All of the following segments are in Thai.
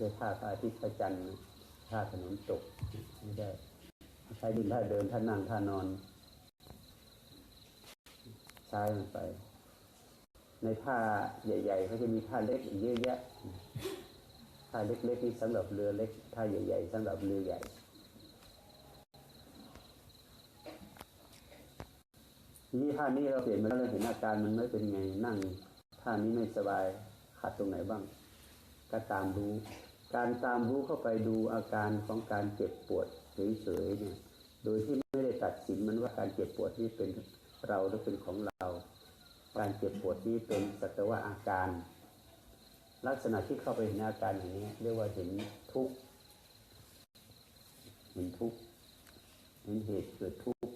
ใช่ท่าพระอาทิตย์พระจันทร์ท่าถนนตกไม่ได้ใช้ดินท่าเดินท่านั่งท่านอนใช้มันไป ในท่าใหญ่ๆเขาจะมีท่าเล็กอีกเยอะแยะท่าเล็กๆนี่สำหรับเรือเล็กท่าใหญ่ๆสำหรับเรือใหญ่ทีนี้ท่านี้เราเปลี่ยนมาแล้วเราเห็นอาการมันไม่เป็นไงนั่งท่านี้ไม่สบายขัดตรงไหนบ้าง ก็ตามรู้ การตามรู้เข้าไปดูอาการของการเจ็บปวดเฉยๆเนี่ย โดยที่ไม่ได้ตัดสินมันว่าการเจ็บปวดนี้เป็นเราหรือเป็นของเรา การเจ็บปวดนี้เป็นสัตวะอาการ ลักษณะที่เข้าไปเห็นอาการอย่างนี้ เรียกว่าเห็นทุกข์เห็นทุกข์เห็นเหตุเกิดทุกข์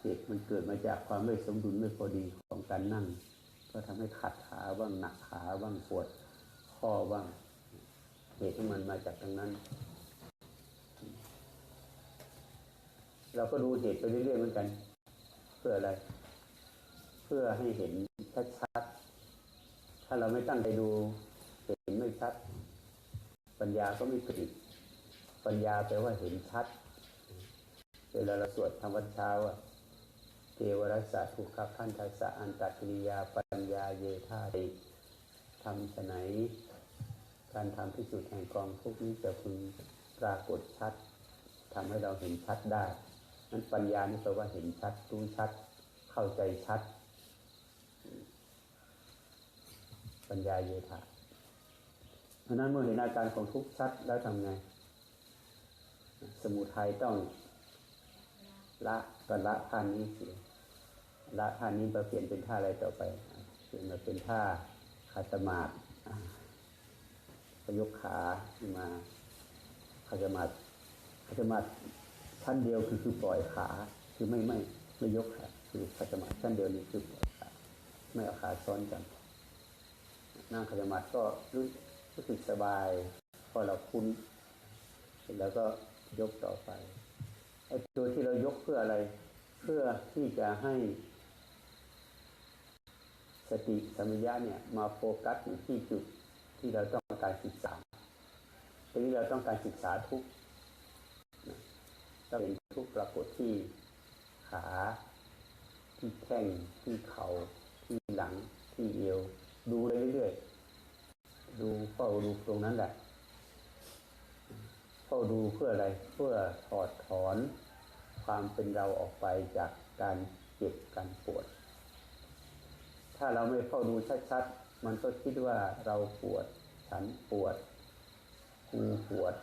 เหตุมันเกิดมาจากความไม่สมดุลไม่พอดีของการนั่ง ก็ทำให้ขัดขาบ้างหนักขาบ้างปวดข้อบ้าง เหตุของมันมาจากตรงนั้น เราก็ดูเหตุไปเรื่อยๆเหมือนกัน เพื่ออะไร เพื่อให้เห็นชัดๆถ้าเราไม่ตั้งใจดูเห็นไม่ชัด ปัญญาก็ไม่เกิดปัญญาแปลว่าเห็นชัด เวลาเราสวดธรรมวัดเช้าอะเทวรัสสะทุกขพันธัสสะอันตกิริยาปัญญาเยธาติทำไน การทำที่สุดแห่งกองทุกนี้จะพึงปรากฏชัดทำให้เราเห็นชัดได้นั้นปัญญานี่แปลว่าเห็นชัดรู้ชัด เข้าใจชัด ปัญญาเยธาเพราะนั้นเมื่อเห็นอาการของทุกชัดแล้วทำไง สมุทัยต้องละก็ละท่านนี้เสียละท่านนี้มาเปลี่ยนเป็นท่าอะไรต่อไป เปลี่ยนมาเป็นท่าคาตมาด ยกขาขึ้นมาคาตมาดคาตมาดชั้นเดียวคือคือปล่อยขาคือไม่ไม่ไม่ยกขาคือคาตมาดชั้นเดียวนี่คือปล่อยขาไม่เอาขาซ้อนกัน นั่งคาตมาดก็รู้รู้สึกสบายพอเราคุ้นเสร็จแล้วก็ยกต่อไปไอ้ตัวที่เรายกเพื่ออะไร เพื่อที่จะให้สติสัมปชัญะเนี่ย มาโฟกัสอยู่ที่จุดที่เราต้อง การศึกษาทีนี้เราต้องการศึกษาทุกต้องเห็นทุกปรากฏที่ขาที่แข้งที่เข่าที่หลังที่เอวดูเรื่อยๆดูเฝ้าดูตรงนั้นแหละเฝ้าดูเพื่ออะไรเพื่อถอดถอนความเป็นเราออกไปจากการเจ็บการปวด ถ้าเราไม่เฝ้าดูชัดๆ มันก็คิดว่าเราปวด ฉันปวดกูปวด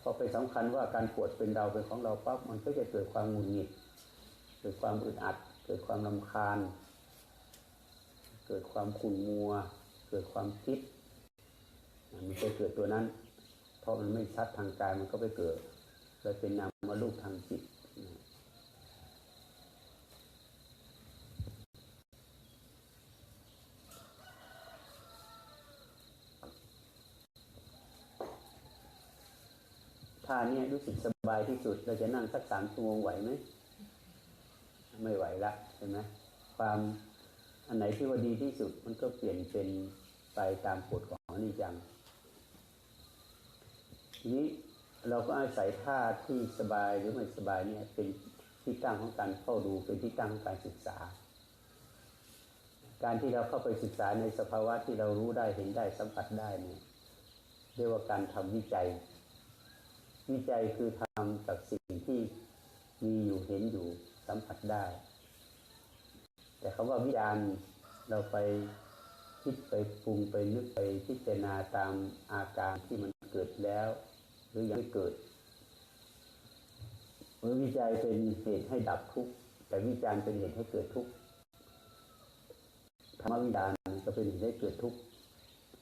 พอไปสำคัญว่าการปวดเป็นเราเป็นของเราปั๊บมันก็จะเกิดความหงุดหงิด เกิดความอึดอัด เกิดความลำคาญ เกิดความขุ่นมัว เกิดความคิด มันจะเกิดตัวนั้น เพราะมันไม่ชัดทางกายมันก็ไปเกิดเลยเป็นนามมาลูกทางจิต ท่านี้รู้สึกสบายที่สุด เราจะนั่งสักสามชั่วโมงไหวไหมไม่ไหวละใช่ไหมความอันไหนที่ว่าดีที่สุดมันก็เปลี่ยนเป็นไปตามกฎของอนิจจังทีนี้เราก็อาศัยท่าที่สบายหรือไม่สบายเนี่ยเป็นที่ตั้งของการเข้าดูเป็นที่ตั้งของการศึกษา การที่เราเข้าไปศึกษาในสภาวะที่เรารู้ได้เห็นได้สัมผัสได้เนี่ยเรียกว่าการทำวิจัย วิจัยคือทำจากสิ่งที่มีอยู่เห็นอยู่สัมผัสได้ แต่คำว่าวิจารณ์เราไปคิดไปปรุงไปนึกไปพิจารณาตามอาการที่มันเกิดแล้ว หรือยังไม่เกิดเมื่อวิจัยเป็นเหตุให้ดับทุกข์แต่วิจารณ์เป็นเหตุให้เกิดทุกข์ธรรมวิจารณ์ก็เป็นเหตุให้เกิดทุกข์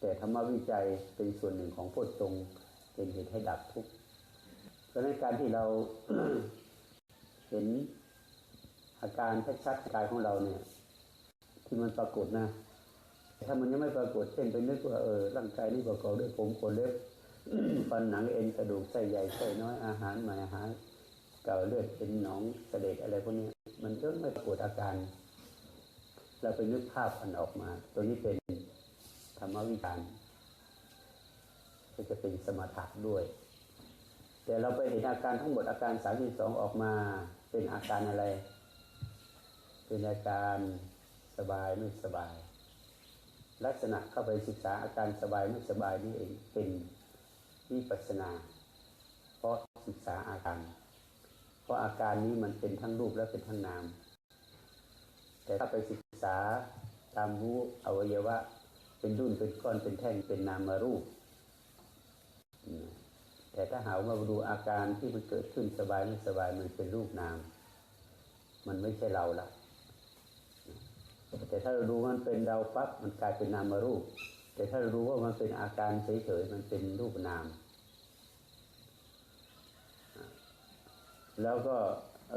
แต่ธรรมวิจัยเป็นส่วนหนึ่งของโพชฌงเป็นเหตุให้ดับทุกข์ เพราะฉะนั้นการที่เราเห็นอาการชัดๆกายของเราเนี่ย ที่มันปรากฏนะถ้ามันยังไม่ปรากฏเช่นไปนึกว่าเออร่างกายนี่ประกอบด้วยผมขนเล็บฟันหนังเอ็นกระดูกไส้ใหญ่ไส้น้อยอาหารใหม่อาหารเก่าเลือดเป็นหนองเสด็จอะไรพวกนี้มันก็ไม่ปรากฏอาการ เราไปนึกภาพอันออกมา ตัวนี้เป็นธรรมวิจารก็จะเป็นสมถะด้วย แต่เราไปเห็นอาการทั้งหมดอาการสามสองออกมาเป็นอาการอะไร เป็นอาการสบายไม่สบาย ลักษณะเข้าไปศึกษาอาการสบายไม่สบายนี่เองเป็นวิปัสสนา เพราะศึกษาอาการ เพราะอาการนี้มันเป็นทั้งรูปและเป็นทั้งนาม แต่ถ้าไปศึกษาตามรู้อวัยวะ เป็นรุ่นเป็นก้อนเป็นแท่งเป็นนามารูป แต่ถ้าหาว่าดูอาการที่มันเกิดขึ้นสบายไม่สบายมันเป็นรูปนาม มันไม่ใช่เราละแต่ถ้าเราดูมันเป็นเราปั๊บมันกลายเป็นนามารูป แต่ถ้าเรารู้ว่ามันเป็นอาการเฉยๆมันเป็นรูปนาม แล้วก็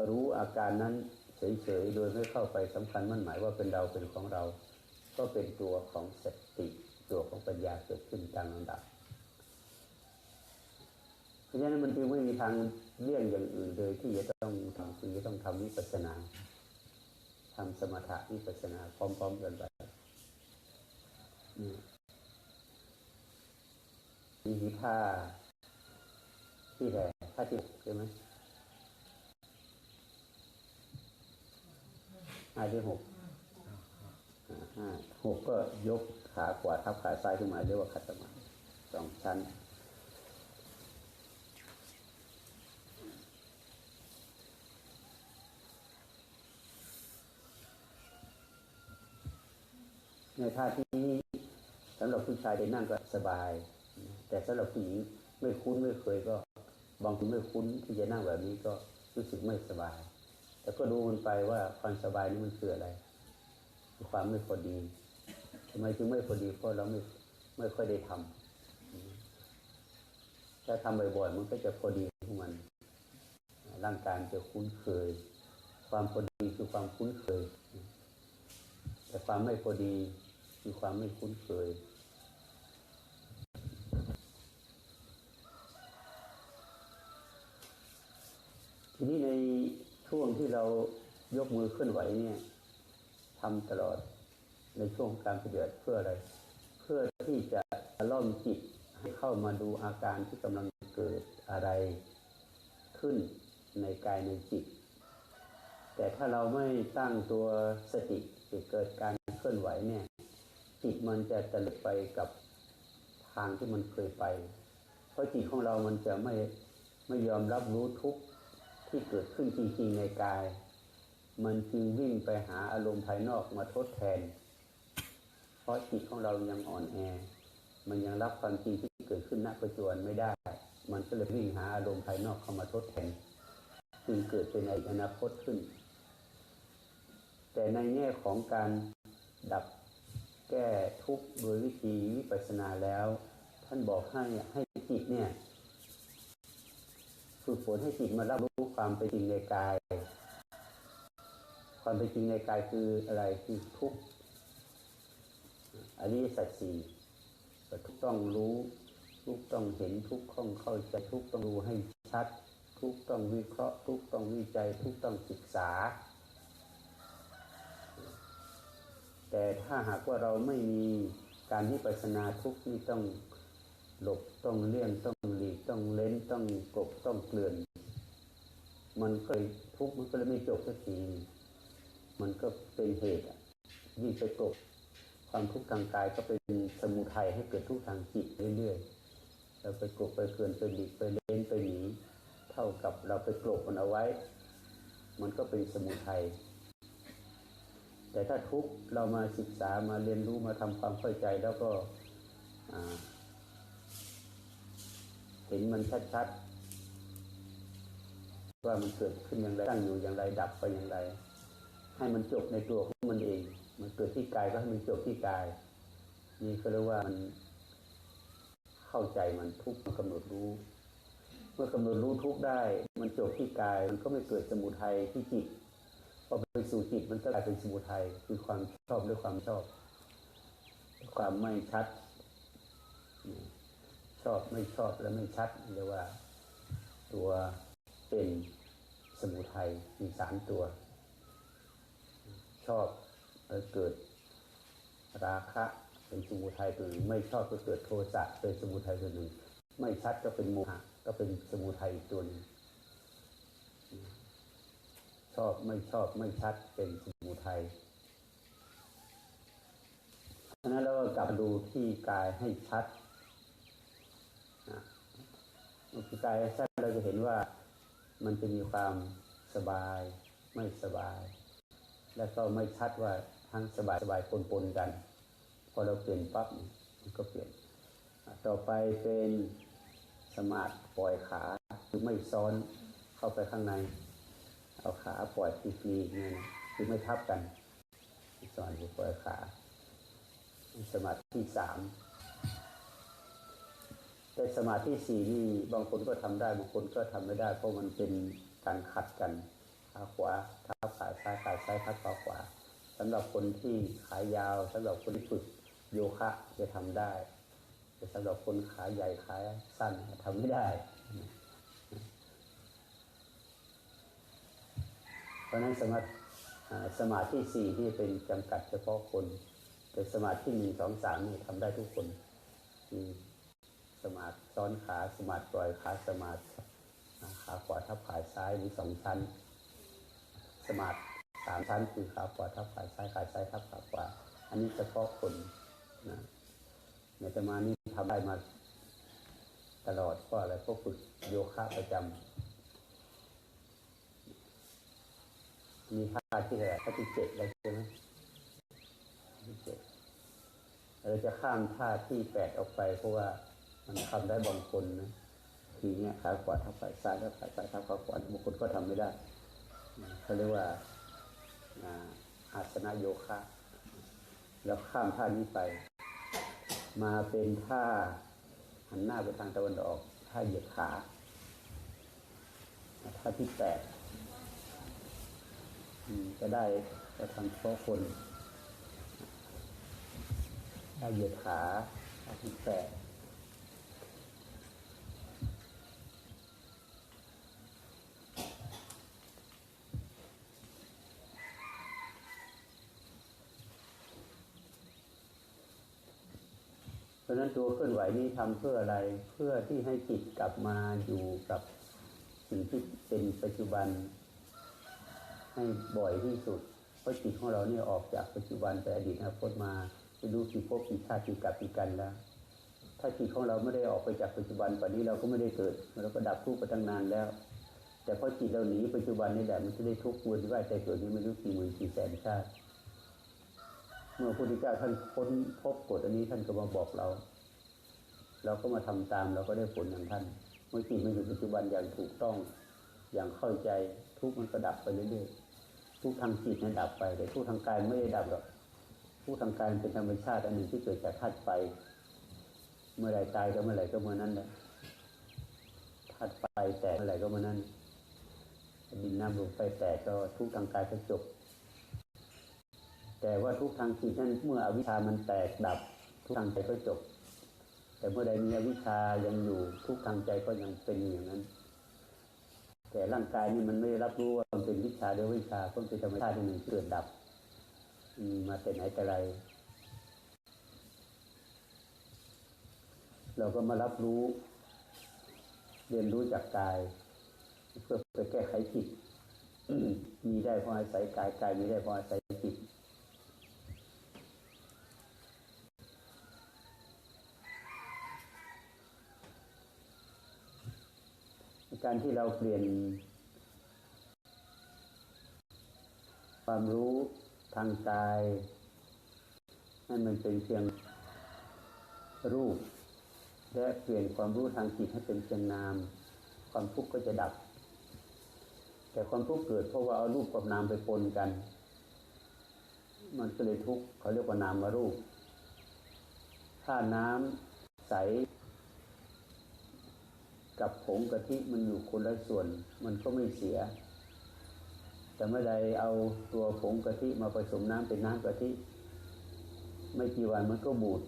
รู้อาการนั้นเฉยๆโดยไม่เข้าไปสำคัญมั่นหมายว่าเป็นเราเป็นของเรา ก็เป็นตัวของสติ ตัวของปัญญาเกิดขึ้นตามลำดับ ราะฉะนั้นมันจึงไม่มีทางเลี่ยงอย่างอื่นเลยที่จะต้องทำคือจะต้องทำวิปัสสนาทำสมถะวิปัสสนาพร้อมๆกันไปมีท่าที่แห่ท่าที่ใช่ไหมห้าที่หกห้าหกก็ยกขาขวาทับขาซ้ายขึ้นมาเรียกว่าขัดสมาธิสองชั้น ในท่าที่นี้สำหรับผู้ชายได้นั่งก็สบาย แต่สำหรับผู้หญิงไม่คุ้นไม่เคยก็บางคนไม่คุ้นที่จะนั่งแบบนี้ก็รู้สึกไม่สบาย แต่ก็ดูมันไปว่าความสบายนี้มันคืออะไรคือความไม่พอดีทำไมจึงไม่พอดีเพราะเราไม่ไม่ค่อยได้ทำถ้าทำบ่อยๆมันก็จะพอดีของมัน ร่างกายจะคุ้นเคย ความพอดีคือความคุ้นเคย แต่ความไม่พอดี คือความไม่คุ้นเคย ทีนี้ในช่วงที่เรายกมือเคลื่อนไหวเนี่ยทำตลอดในช่วงการปฏิบัติเพื่ออะไร เพื่อที่จะล่อมจิตให้เข้ามาดูอาการที่กำลังเกิดอะไรขึ้นในกายในจิต แต่ถ้าเราไม่ตั้งตัวสติเกิดการเคลื่อนไหวเนี่ย จิตมันจะตลึกไปกับทางที่มันเคยไป เพราะจิตของเรามันจะไม่ไม่ยอมรับรู้ทุกข์ที่เกิดขึ้นจริงๆในกาย มันจึงวิ่งไปหาอารมณ์ภายนอกมาทดแทน เพราะจิตของเรายังอ่อนแอ มันยังรับความจริงที่เกิดขึ้นณปัจจุบันไม่ได้ มันก็เลยวิ่งหาอารมณ์ภายนอกเข้ามาทดแทน จึงเกิดเป็นอนาคตขึ้น แต่ในแง่ของการดับ แก้ทุกข์โดยวิธีวิปัสสนาแล้ว ท่านบอกให้ให้จิตเนี่ยฝึกฝนให้จิตมารับรู้ความเป็นจริงในกาย ความเป็นจริงในกายคืออะไรคือทุกข์อันนี้สัจสี่ทุกต้องรู้ ทุกต้องเห็นทุกต้องเข้าใจทุกต้องรู้ให้ชัด ทุกต้องวิเคราะห์ ทุกต้องวิจัย ทุกต้องศึกษา แต่ถ้าหากว่าเราไม่มีการวิปัสนาทุกนี่ต้องหลบต้องเลี่ยงต้องหลีกต้องเล้นต้องกบต้องเกลื่อน มันเคยทุกมันก็เลยไม่จบสักทีมันก็เป็นเหตุยิ่งไปกบความทุกข์ทางกายก็เป็นสมุทัยให้เกิดทุกข์ทางจิตเรื่อยๆเราไปกบไปเกลื่อนไปหลีกไปเล้นไปหนีเท่ากับเราไปกลบมันเอาไว้ มันก็เป็นสมุทัย แต่ถ้าทุกเรามาศึกษามาเรียนรู้มาทำความเข้าใจแล้วก็เห็นมันชัดๆว่ามันเกิดขึ้นอย่างไรตั้งอยู่อย่างไรดับไปอย่างไร ให้มันจบในตัวของมันเอง มันเกิดที่กายก็ให้มันจบที่กาย นี่ก็เรียกว่ามันเข้าใจมันทุกข์มันกำหนดรู้ เมื่อกำหนดรู้ทุกได้ มันจบที่กายมันก็ไม่เกิดสมุทัยที่จิต พอไปสู่จิตมันก็กลายเป็นสมุทัยคือความชอบด้วยความชอบ ความไม่ชัด ชอบไม่ชอบและไม่ชัดเรียกว่าตัวเป็นสมุทัยมีสามตัว ชอบเอ่อเกิดราคะ เป็นสมุทัยตัวหนึ่งไม่ชอบก็เกิดโทสะเป็นสมุทัยตัวหนึ่ง ไม่ชัดก็เป็นโมหะก็เป็นสมุทัยอีกตัวหนึ่ง ชอบไม่ชอบไม่ชัดเป็นสมุทัยฉะนั้นเราก็กลับดูที่กายให้ชัดที่กายชัดเราจะเห็นว่ามันจะมีความสบาย ไม่สบาย แล้วก็ไม่ชัดว่าทั้งสบายสบายปนปนกัน พอเราเปลี่ยนปั๊บมันก็เปลี่ยน ต่อไปเป็นสมาธิปล่อยขาคือไม่ซ้อนเข้าไปข้างใน เอาขาปล่อยฟรีๆเนี่ยนะคือไม่ทับกันสอนปล่อยขา สมาธิที่สามแต่สมาธิสี่นี่บางคนก็ทำได้บางคนก็ทำไม่ได้ เพราะมันเป็นการขัดกันขาขวาทับขาซ้ายขาซ้ายทับขาขวาสำหรับคนที่ขายาวสำหรับคนที่ฝึกโยคะจะทำได้ แต่สำหรับคนขาใหญ่ขาสั้นทำไม่ได้ เพ ราะนั้นสมาธิสมาธิสี่ที่เป็นจำกัดเฉพาะคน แต่สมาธิหนึ่งสองสามนี่ทำได้ทุกคนมีสมาธิซ้อนขาสมาธิปล่อยขาสมาธิขาขวาทับขาซ้ายมีสองชั้น สมาธิสามชั้นคือขาขวาทับขาซ้ายขาซ้ายทับขาขวาอันนี้เฉพาะคนนะในตมานี้ทำได้มาตลอดเพราะอะไรเพราะฝึกโยคะประจำ มีท่าที่อะไรท่าที่เจ็ดแล้วใช่ไหมที่เจ็ดเราจะข้ามท่าที่แปดออกไป เพราะว่ามันทำได้บางคนนะทีเนี้ยขาขวาทับขาซ้ายแล้วขาซ้ายทับขาขวาบางคนก็ทำไม่ได้เขาเรียกว่าอ่าอาสนะโยคะ แล้วข้ามท่านี้ไป มาเป็นท่าหันหน้าไปทางตะวันออกท่าเหยียดขาท่าที่แปด อืมจะได้จะทำเฉพาะคนได้เหยียดขาอาทิตย์แปดเพราะฉะนั้นตัวเคลื่อนไหวนี้ทำเพื่ออะไรเพื่อที่ให้จิตกลับมาอยู่กับสิ่งที่เป็นปัจจุบัน ให้บ่อยที่สุดเพราะจิตของเราเนี่ยออกจากปัจจุบันไปอดีตอนาคตมาไม่รู้กี่ภพกี่ชาติกี่กับกี่กันแล้ว ถ้าจิตของเราไม่ได้ออกไปจากปัจจุบันป่านนี้เราก็ไม่ได้เกิดเราก็ดับทุกข์ไปตั้งนานแล้ว แต่พอจิตเราหนีปัจจุบันนี่แหละมันจะได้ทุกข์วนว่ายใจเกิดนี้ไม่รู้กี่หมื่นกี่แสนชาติ เมื่อพระพุทธเจ้าท่านค้นพบกฎอันนี้ท่านก็มาบอกเรา เราก็มาทำตามเราก็ได้ผลอย่างท่าน เมื่อจิตมันอยู่ปัจจุบันอย่างถูกต้องอย่างเข้าใจทุกข์มันก็ดับไปเรื่อยๆ ทุกทางจิตมันดับไป แต่ทุกทางกายไม่ได้ดับหรอกทุกทางกายเป็นธรรมชาติอันหนึ่งที่เกิดจากธาตุไฟเมื่อไรตายก็เมื่อไรก็เมื่อนั้นแหละธาตุไฟแตกเมื่อไรก็เมื่อนั้นดินน้ำลมไฟแตกก็ทุกทางกายก็จบ แต่ว่าทุกทางจิตนั้นเมื่ออวิชามันแตกดับ ทุกทางใจก็จบ แต่เมื่อใดมีอวิชายังอยู่ทุกทางใจก็ยังเป็นอย่างนั้น แต่ร่างกายนี่มันไม่รับรู้ว่ามันเป็นวิชาหรือวิชาเพราะมันเป็นธรรมชาติที่มันเกิดดับมีมาแต่ไหนแต่ไร เราก็มารับรู้ เรียนรู้จากกาย เพื่อไปแก้ไขจิตมีได้เพราะอาศัยกายกายมีได้เพราะอาศัยจิต การที่เราเปลี่ยน ความรู้ทางกาย ให้มันเป็นเพียงรูป และเปลี่ยนความรู้ทางจิตให้เป็นเพียงนาม ความทุกข์ก็จะดับ แต่ความทุกข์เกิดเพราะว่าเอารูปกับนามไปปนกัน มันก็เลยทุกข์เขาเรียกว่านามารูป ถ้าน้ำใส กับผงกะทิมันอยู่คนละส่วน มันก็ไม่เสีย แต่เมื่อใดเอาตัวผงกะทิมาผสมน้ำเป็นน้ำกะทิไม่กี่วันมันก็บูด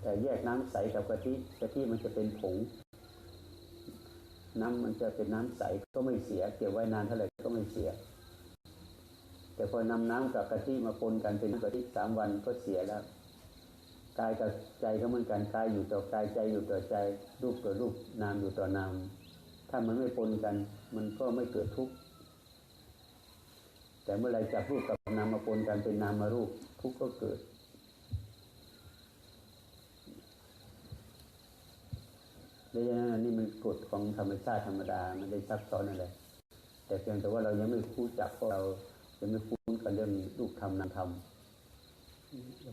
แต่แยกน้ำใสกับกะทิกะทิมันจะเป็นผง น้ำมันจะเป็นน้ำใสก็ไม่เสีย เก็บไว้นานเท่าไหร่ก็ไม่เสีย แต่พอนำน้ำกับกะทิมาปนกันเป็นกะทิสามวันก็เสียแล้ว กายกับใจก็เหมือนกันกายอยู่ต่อกายใจอยู่ต่อใจ รูปต่อรูปนามอยู่ต่อนามถ้ามันไม่ปนกัน มันก็ไม่เกิดทุกข์แต่เมื่อไรจับรูปกับนามมาปนกันเป็นนามารูปทุกข์ก็เกิด ดังนั้นอันนี้มันกฎของธรรมชาติธรรมดาไม่ได้ซับซ้อนอะไรแต่เพียงแต่ว่าเรายังไม่รู้จักเพราะเรายังไม่คุ้นกับเรื่องรูปธรรมนามธรรม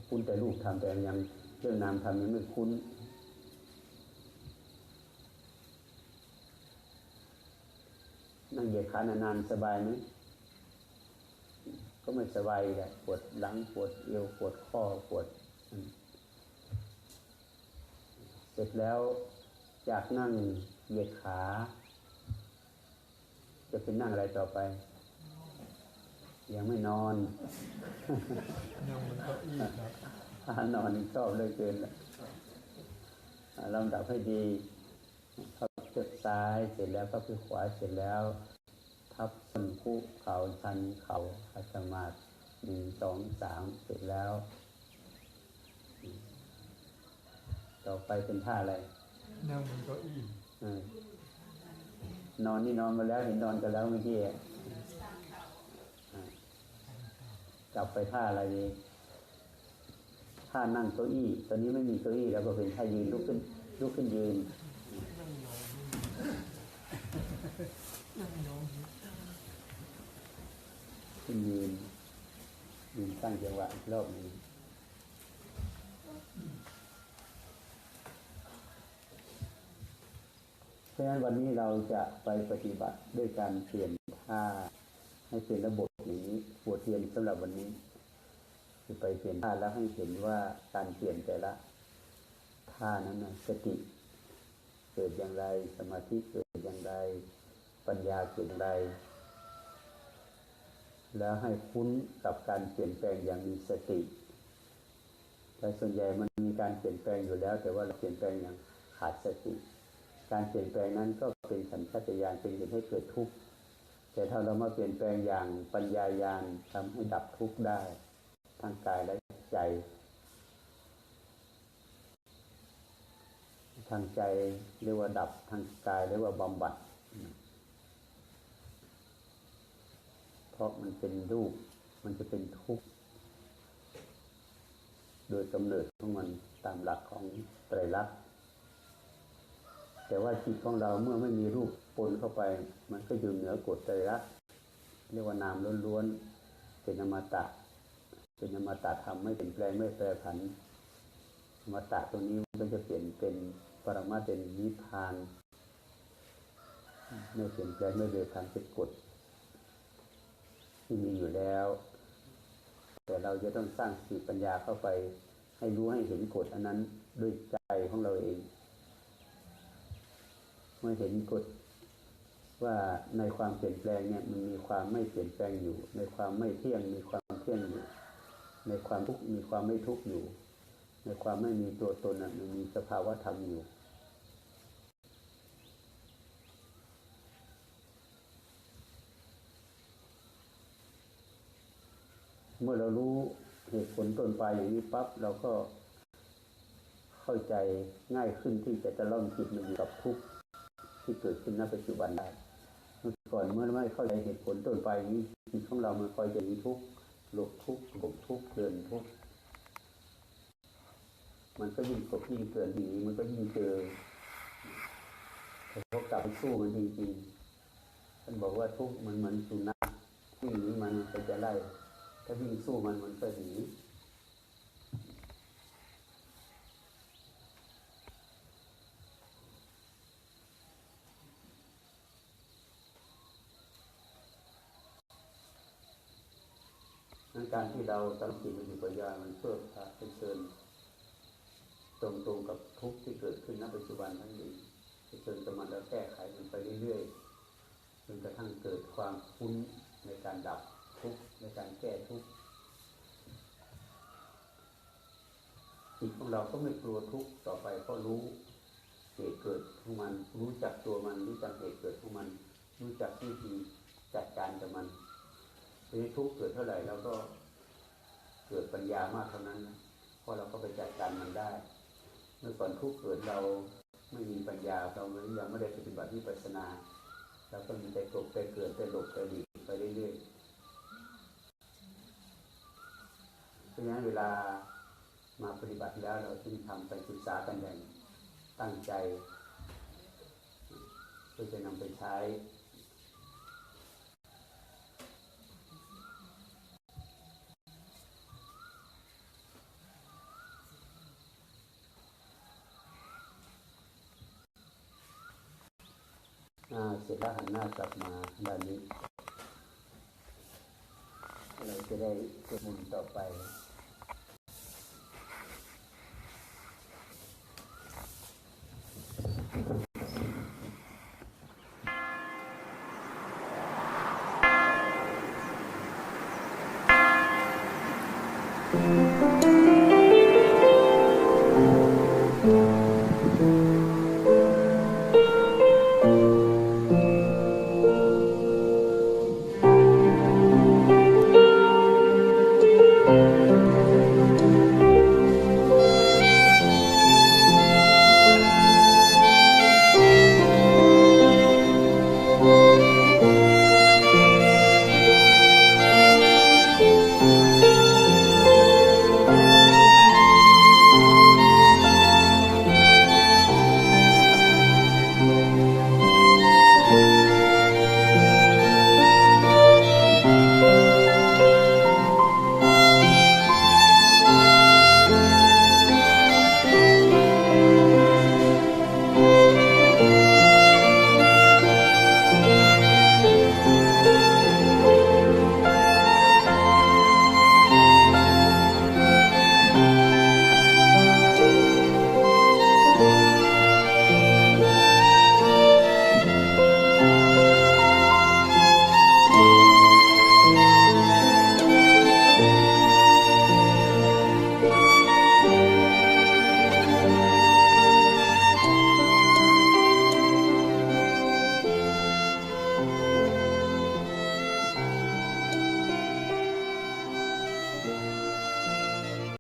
คุ้นแต่รูปธรรมแต่ยังเรื่องนามธรรมยังไม่คุ้น นั่งเหยียดขานานๆสบายไหมก็ไม่สบายแหละปวดหลังปวดเอวปวดข้อปวด เสร็จแล้วจากนั่งเหยียดขา จะเป็นนั่งอะไรต่อไป ยังไม่นอนยังมันก็อีกครับถ้านอนชอบเหลยเกินละอ่าลำดับให้ดีพับเชือกซ้ายเสร็จแล้วก็คือขวาเสร็จแล้ว ทับส้นคู่เข่าชันเข่าอัสมาธิหนึ่งสองสามเสร็จแล้ว ต่อไปเป็นท่าอะไรยังมันก็อีกเออนอนนี่นอนมาแล้วเห็นนอนกันแล้วเมื่อกี้อะอะ กลับไปท่าอะไรดีท่านั่งเก้าอี้ ตอนนี้ไม่มีเก้าอี้แล้วก็เป็นท่ายืนลุกขึ้นลุกขึ้นยืนขึ้นยืนยืนตั้งจังหวะรอบนึงเพราะฉะนั้นวันนี้เราจะไปปฏิบัติด้วยการเปลี่ยนท่าให้เป็นระบบ อย่างนี้บทเรียนสำหรับวันนี้ คือไปเปลี่ยนท่าแล้วให้เห็นว่าการเปลี่ยนแต่ละท่านั้นนะสติเกิดอย่างไร สมาธิเกิดอย่างไร ปัญญาเกิดอย่างไร แล้วให้คุ้นกับการเปลี่ยนแปลงอย่างมีสติแต่ส่วนใหญ่มันมีการเปลี่ยนแปลงอยู่แล้ว แต่ว่าเราเปลี่ยนแปลงอย่างขาดสติ การเปลี่ยนแปลงนั้นก็เป็นสัญชาตญาณเป็นเหตุให้เกิดทุกข์ แต่ถ้าเรามาเปลี่ยนแปลงอย่างปัญญายาณทำให้ดับทุกข์ได้ทางกายและใจ ทางใจเรียกว่าดับทางกายเรียกว่าบำบัด เพราะมันเป็นรูป มันจะเป็นทุกข์ โดยกำเนิดของมันตามหลักของไตรลักษณ์ แต่ว่าจิตของเราเมื่อไม่มีรูปปนเข้าไป มันก็อยู่เหนือกฎไตรลักเรียกว่านามล้วนๆเป็นอมตะ เป็นอมตะธรรมไม่เปลี่ยนแปลงไม่แปรผันอมตะตรงนี้มันก็จะเปลี่ยนเป็นปรมาเป็นนิพพานไม่เปลี่ยนแปลงไม่เปรผันเป็นกฎที่มีอยู่แล้ว แต่เราจะต้องสร้างสติปัญญาเข้าไป ให้รู้ให้เห็นกฎอันนั้นด้วยใจของเราเอง มื่อเห็นกฎว่าในความเปลี่ยนแปลงเนี่ยมันมีความไม่เปลี่ยนแปลงอยู่ ในความไม่เที่ยงมีความเที่ยงอยู่ ในความทุกข์มีความไม่ทุกข์อยู่ ในความไม่มีตัวตนมันมีสภาวะธรรมอยู่เมื่อเรารู้เหตุผลต้นปลายอย่างนี้ปั๊บเราก็เข้าใจง่ายขึ้นที่จะจะล่อมจิตมันอยู่กับทุกข์ ที่เกิดขึ้นณปัจจุบันได้เมื่อก่อนเมื่อไม่เข้าใจเหตุผลต้นปนี้จิตของเรามันคอยจะมีทุกข์หลบทุกข์หลบทุกข์เกินทุกข์มันก็ยิ่งกบยิ่งเกินอย่างนี้มันก็ยิ่งเจอแต่พอกลับไปสู้มันจริงๆท่านบอกว่าทุกข์มันเหมือนสุนัขวิ่งหนีมันมันก็จะไล่ถ้าวิ่งสู้มันมันก็หนี การที่เราตั้งจิตมันอยู่กับยามันเพื่อพาเผชิญตรงๆกับทุกข์ที่เกิดขึ้นณปัจจุบันทั้งนี้เชิญกับมันแล้วแก้ไขมันไปเรื่อยๆจนกระทั่งเกิดความคุ้นในการดับทุกข์ในการแก้ทุกข์จิตของเราก็ไม่กลัวทุกข์ต่อไปเพราะรู้เหตุเกิดของมัน รู้จักตัวมัน รู้จักเหตุเกิดของมัน รู้จักวิธีจัดการกับมันเวทีนี้ทุกข์เกิดเท่าไหร่เราก็ เกิดปัญญามากเท่านั้นนะเพราะเราก็ไปจัดการมันได้ เมื่อก่อนทุกเกิดเราไม่มีปัญญาเรายังไม่ได้ปฏิบัติวิปัสสนาเราก็มีแต่ตกไปเกิดไปหลบไปหลีกไปเรื่อยๆเพราะฉะนั้นเวลามาปฏิบัติแล้วเราจึงทำไปศึกษากันอย่างตั้งใจเพื่อจะนำไปใช้ เสร็จแล้วหันหน้ากลับมาด้านนี้ เราจะได้สวดมนต์ต่อไป